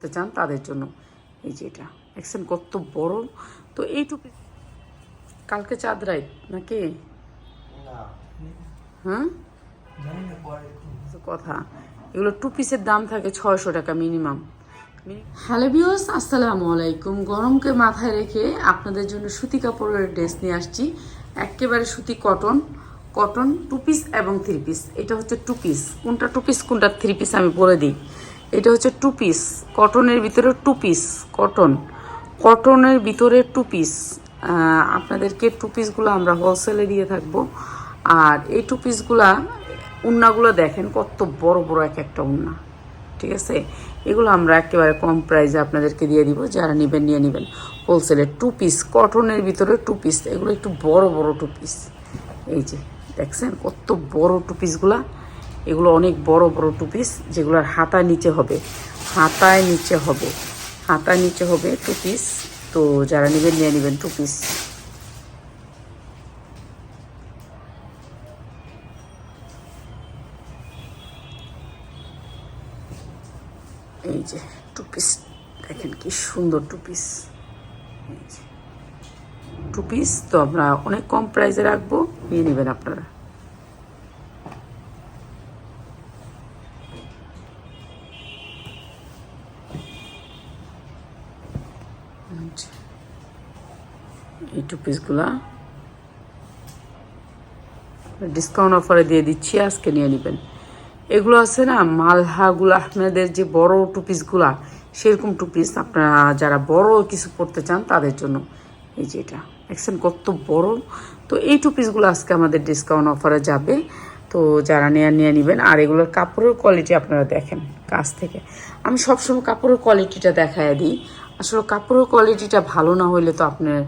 করতে চান তাদের জন্য। এই যে এটা। দেখছেন কত বড়। তো এই টুপি কালকে চাঁদ রাইত নাকি? হ্যাঁ? কথা। এগুলো টু পিসের দাম থাকে ছয়শো টাকা মিনিমাম হ্যালো বিওস আসসালামু আলাইকুম। গরমকে মাথায় রেখে আপনাদের জন্য সুতি কাপড়ের ড্রেস নিয়ে আসছি। একেবারে সুতি কটন কটন টু পিস এবং থ্রি পিস এটা হচ্ছে টু পিস কোনটা টু পিস কোনটা থ্রি পিস আমি বলে দিই। এটা হচ্ছে টু পিস কটনের ভিতরে টু পিস কটন কটনের ভিতরে টু পিস আপনাদেরকে টু পিসগুলো আমরা হোলসেলে দিয়ে থাকব। আর এই টু পিসগুলা উন্নাগুলো দেখেন কত বড় বড় এক একটা উন্না। ঠিক আছে? এগুলো আমরা একেবারে কম প্রাইসে আপনাদেরকে দিয়ে দিব, যারা নেবেন, নিয়ে নেবেন। হোলসেলে টু পিস কটনের ভিতরে টু পিস এগুলো একটু বড় বড় টু পিস এই যে, দেখছেন? কত বড় টু পিসগুলা এগুলো অনেক বড় বড় টু পিস যেগুলোর হাতায় নিচে হবে। হাতায় নিচে হবে। হাতায় নিচে হবে টু পিস তো যারা নেবেন, নিয়ে নেবেন টু পিস এই যে টু পিস দেখেন কি সুন্দর টু পিস টু পিস তো আমরা অনেক কম প্রাইসে রাখব, নিয়ে নেবেন আপনারা এই যে, এই টু পিসগুলা ডিসকাউন্ট অফারে দিয়ে দিচ্ছি, আজকে নিয়ে নেবেন। এগুলো আছে না, মালহাগুল আহমেদের যে বড় টু টুপিসগুলা সেরকম টুপিস আপনারা যারা বড় কিছু পড়তে চান তাদের জন্য। এই যে এটা, দেখছেন কত বড়। তো এই টু টুপিসগুলো আজকে আমাদের ডিসকাউন্ট অফারে যাবে। তো যারা নেয়া, নিয়ে নেবেন, আর এগুলোর কাপড়ের কোয়ালিটি আপনারা দেখেন কাছ থেকে। আমি সবসময় কাপড়ের কোয়ালিটিটা দেখায় দিই। আসলে কাপড়ের কোয়ালিটিটা ভালো না হলে তো আপনার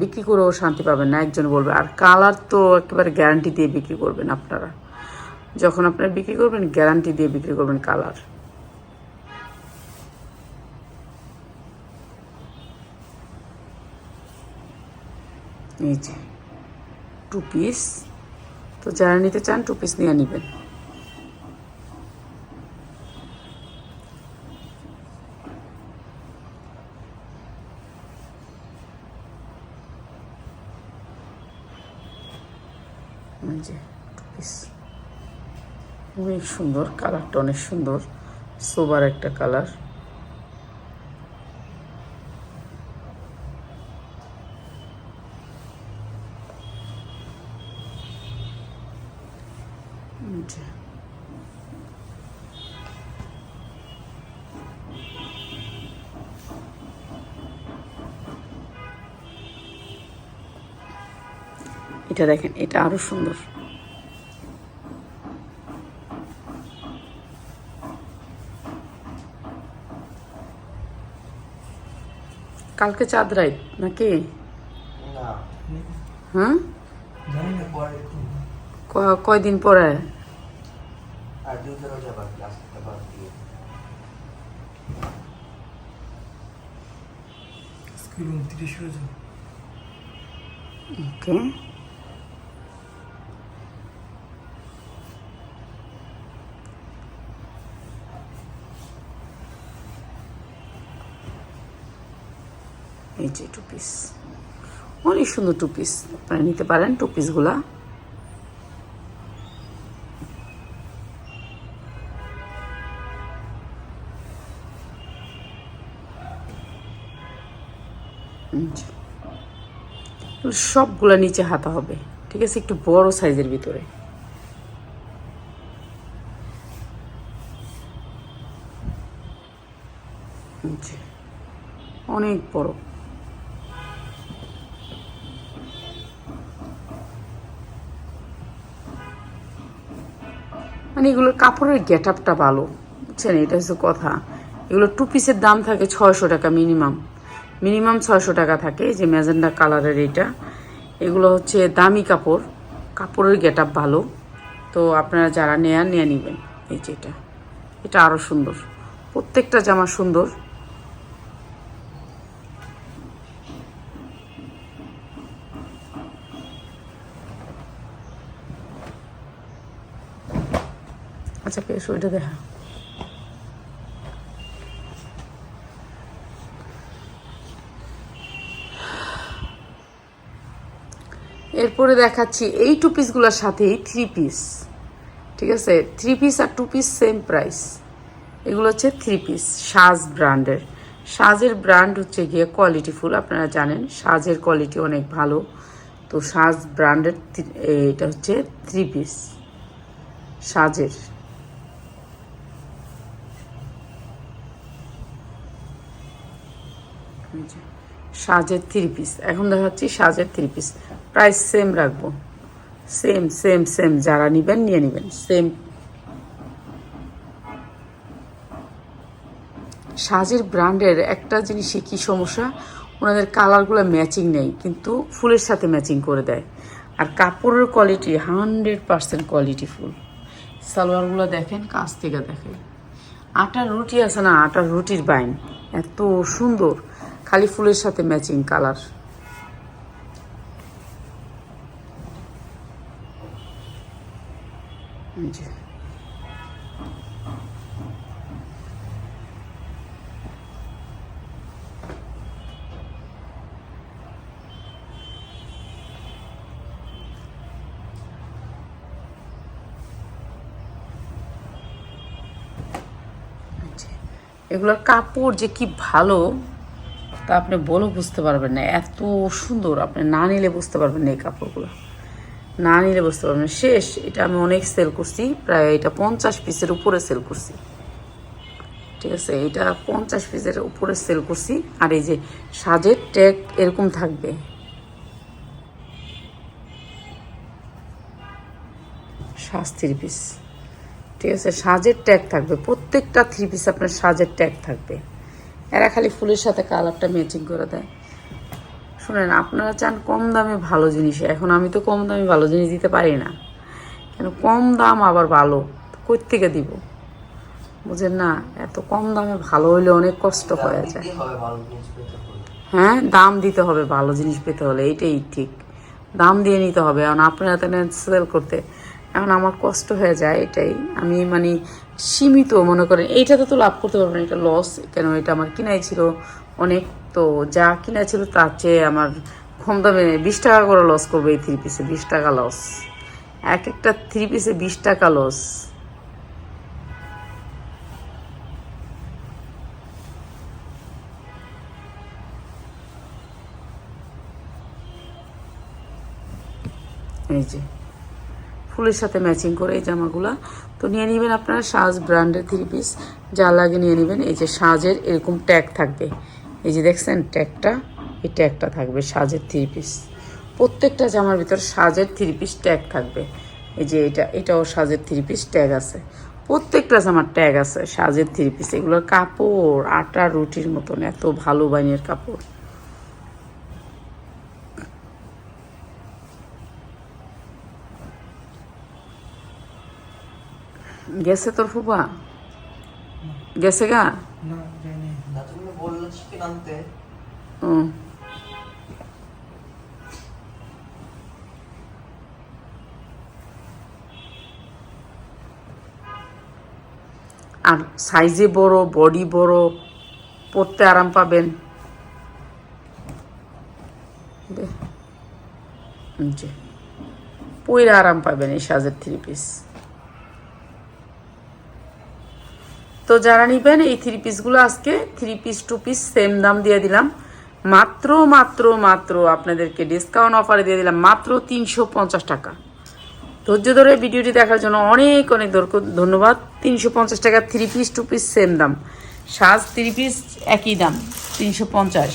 বিক্রি করেও শান্তি পাবেন না, একজন বলবে, আর কালার তো একেবারে গ্যারান্টি দিয়ে বিক্রি করবেন আপনারা। যখন আপনারা বিক্রি করবেন গ্যারান্টি দিয়ে বিক্রি করবেন কালার। এই যে টু পিস তো যারা নিতে চান টু পিস নিয়ে নেবেন। যে অনেক সুন্দর কালারটা অনেক সুন্দর। সোবার একটা কালার। এটা দেখেন এটা আরও সুন্দর। কালকে চাঁদ রাইত নাকি? না। হ্যাঁ? কয়দিন পরে? আর এই যে টু পিস অনেক সুন্দর টু পিস আপনারা নিতে পারেন টু পিসগুলা সবগুলা নিচে হাতা হবে। ঠিক আছে? একটু বড় সাইজের ভিতরে। অনেক বড়। মানে এগুলোর কাপড়ের গেট আপটা ভালো, বুঝছেন? এটা হচ্ছে কথা। এগুলো টু পিসের দাম থাকে ছয়শো টাকা মিনিমাম মিনিমাম ছয়শো টাকা থাকে যে ম্যাজেন্ডা কালারের এটা এগুলো হচ্ছে দামি কাপড়, কাপড়ের গেট আপ ভালো। তো আপনারা যারা নেয়া নিয়ে নেবেন। এই যেটা এটা। আরও সুন্দর। প্রত্যেকটা জামা সুন্দর। আছে পেশ, ওইটা দেখা। এরপরে দেখাচ্ছি এই টু পিসগুলোর সাথেই থ্রি পিস ঠিক আছে? থ্রি পিস আর টু পিস সেম প্রাইস এগুলো হচ্ছে থ্রি পিস সাজ ব্র্যান্ডের। সাজের ব্র্যান্ড হচ্ছে গিয়ে কোয়ালিটি ফুল আপনারা জানেন, সাজের কোয়ালিটি অনেক ভালো। তো সাজ ব্র্যান্ডের এটা হচ্ছে থ্রি পিস সাজের। সাজের থ্রি পিস এখন দেখাচ্ছি সাজের থ্রি পিস প্রাইস সেম রাখব। সেম সেম সেম যারা নেবেন, নিয়ে নেবেন। সেম সাজের ব্র্যান্ডের একটা জিনিসে কি সমস্যা? ওনাদের কালারগুলো ম্যাচিং নেই, কিন্তু ফুলের সাথে ম্যাচিং করে দেয়। আর কাপড়ের quality hundred percent quality full. সালোয়ারগুলো দেখেন, কাছ থেকে দেখেন। আটার রুটি আছে না আটার রুটির বাইন। এত সুন্দর। খালি ফুলের সাথে ম্যাচিং কালার এগুলোর কাপড় যে কি ভালো তা আপনি বলে বুঝতে পারবেন না। এত সুন্দর আপনি না নিলে বুঝতে পারবেন না এই কাপড়গুলো। না নিলে বুঝতে পারবেন। শেষ, এটা আমি অনেক সেল করছি, প্রায় এটা পঞ্চাশ পিসের উপরে সেল করছি। ঠিক আছে, এটা পঞ্চাশ পিসের উপরে সেল করছি। আর এই যে সাজের ট্যাগ এরকম থাকবে। থ্রি পিস ঠিক আছে, সাজের ট্যাগ থাকবে। প্রত্যেকটা থ্রি পিস আপনার সাজের ট্যাগ থাকবে। এরা খালি ফুলের সাথে কালারটা ম্যাচিং করে দেয়। শুনেন আপনারা চান কম দামে ভালো জিনিস এখন আমি তো কম দামে ভালো জিনিস দিতে পারি না। কেন কম দাম আবার ভালো কই থেকে দিব? বুঝেন না এত কম দামে ভালো হইলে অনেক কষ্ট হয়ে যায়। হ্যাঁ দাম দিতে হবে ভালো জিনিস পেতে হলে এইটাই ঠিক। দাম দিয়ে নিতে হবে এখন আপনারা তাহলে সেল করতে। এখন আমার কষ্ট হয়ে যায় এটাই। আমি মানে সীমিত মনে করেন এইটাতে তো লাভ করতে পারবেন এটা লস কেন এটা আমার কিনাই ছিল অনেক। তো যা কিনা ছিল তার চেয়ে আমার কম দামে বিশ টাকা করে লস করবে এই থ্রি পিসে বিশ টাকা লস এক একটা থ্রি পিসে বিশ টাকা লস এই যে। ফুলের সাথে ম্যাচিং করে এই জামাগুলা। তো নিয়ে নেবেন আপনারা সাজ ব্র্যান্ডের থ্রি পিস। যা লাগে নিয়ে নেবেন। এই যে সাজের এরকম ট্যাগ থাকবে। এই যে দেখছেন, ট্যাগটা, এই ট্যাগটা থাকবে সাজের থ্রি পিস। প্রত্যেকটা জামার ভিতর সাজের থ্রি পিস ট্যাগ থাকবে। এই যে এটা, এটাও সাজের থ্রি পিস ট্যাগ আছে। প্রত্যেকটা জামার ট্যাগ আছে, সাজের থ্রি পিস। এগুলোর কাপড়, আটা, রুটির মতন, এত ভালো বাইনের কাপড়। গেছে তোর ফুপা গেছে গা। আর সাইজে বড় বডি বড় পড়তে আরাম পাবেন। পইরা আরাম পাবেন এই সাজের থ্রি পিস তো যারা নিবেন, এই থ্রি পিসগুলো আজকে three piece two piece same দাম দিয়ে দিলাম। মাত্র মাত্র মাত্র আপনাদেরকে ডিসকাউন্ট অফারে দিয়ে দিলাম, মাত্র তিনশো পঞ্চাশ টাকা। ধৈর্য ধরে ভিডিওটি দেখার জন্য অনেক অনেক ধন্যবাদ। তিনশো পঞ্চাশ টাকা three piece two piece same দাম। সাজ থ্রি পিস একই দাম, তিনশো পঞ্চাশ।